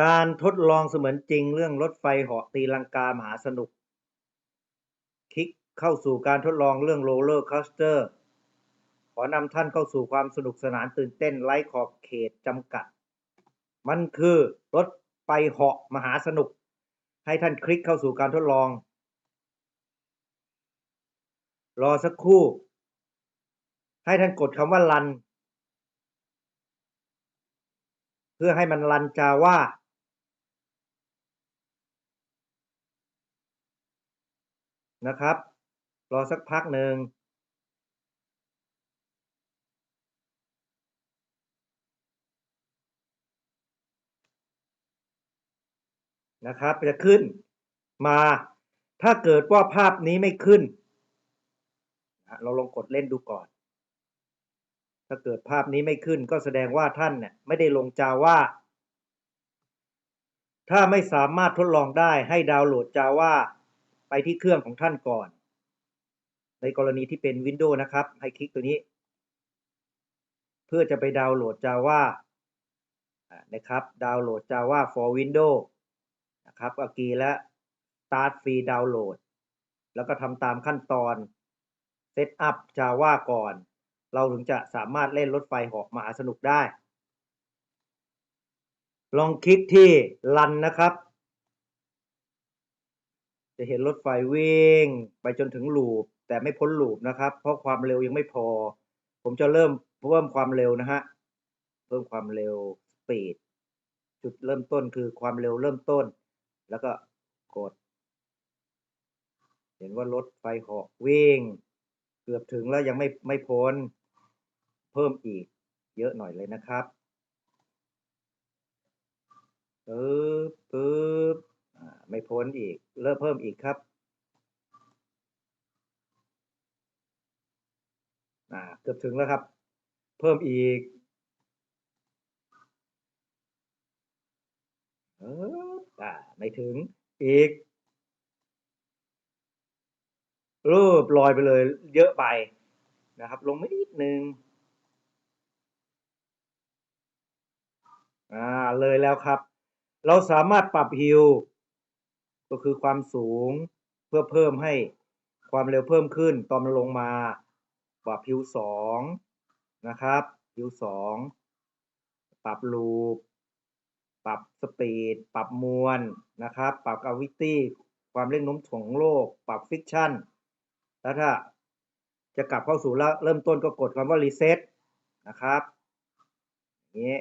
การทดลองเสมือนจริงเรื่องรถไฟเหาะตีลังกามหาสนุก คลิกเข้าสู่การทดลองเรื่องโรลเลอร์ค o สเตอร์ ขอนำท่านเข้าสู่ความสนุกสนานตื่นเต้นไร้ขอบเขตจำกัด มันคือรถไฟเหาะมหาสนุก ให้ท่านคลิกเข้าสู่การทดลอง รอสักครู่ ให้ท่านกดคำว่ารัน เพื่อให้มันรันจาว่า นะครับ รอสักพักหนึ่งนะครับจะขึ้นมาถ้าเกิดว่าภาพนี้ไม่ขึ้น เราลองกดเล่นดูก่อน ถ้าเกิดภาพนี้ไม่ขึ้นก็แสดงว่าท่านเนี่ยไม่ได้ลงจาว่า ถ้าไม่สามารถทดลองได้ให้ดาวน์โหลดจาว่า ไปที่เครื่องของท่านก่อน ในกรณีที่เป็น Windows นะครับ ให้คลิกตัวนี้ เพื่อจะไปดาวน์โหลด Java อ่านะครับ ดาวน์โหลด Java for Windows นะครับอากีและ Start Free Download แล้วก็ทำตามขั้นตอน Set up Java ก่อน เราถึงจะสามารถเล่นรถไฟหาะมาสนุกได้ ลองคลิกที่ Run นะครับ จะเห็นรถไฟวิ่งไปจนถึงลูปแต่ไม่พ้นลูปนะครับ เพราะความเร็วยังไม่พอ ผมจะเริ่มเพิ่มความเร็วนะฮะเพิ่มความเร็ว speed จุดเริ่มต้นคือความเร็วเริ่มต้น แล้วก็กด เห็นว่ารถไฟเหาะวิ่ง เกือบถึงแล้วยังไม่ไม่พ้น เพิ่มอีก เยอะหน่อยเลยนะครับปึ๊บปึ๊บ ไม่พ้นอีก เริ่มเพิ่มอีกครับอ่าเกือบถึงแล้วครับ เพิ่มอีกเอออ่าไม่ถึงอีกรูปลอยไปเลย เยอะไปนะครับ ลงไม่นิดนึงอ่าเลยแล้วครับ เราสามารถปรับฮิว ก็คือความสูงเพื่อเพิ่มให้ความเร็วเพิ่มขึ้น ตอนมันลงมาปรับฮิวสองนะครับฮิวสองปรับลูป ปรับสปีด ปรับมวลนะครับ ปรับกาวิตี้ ความเร่งโน้มถ่วงโลก ปรับฟิกชันแล้วถ้าจะกลับเข้าสู่เริ่มต้นก็กดคำว่ารีเซ็ตนะครับอย่างนี้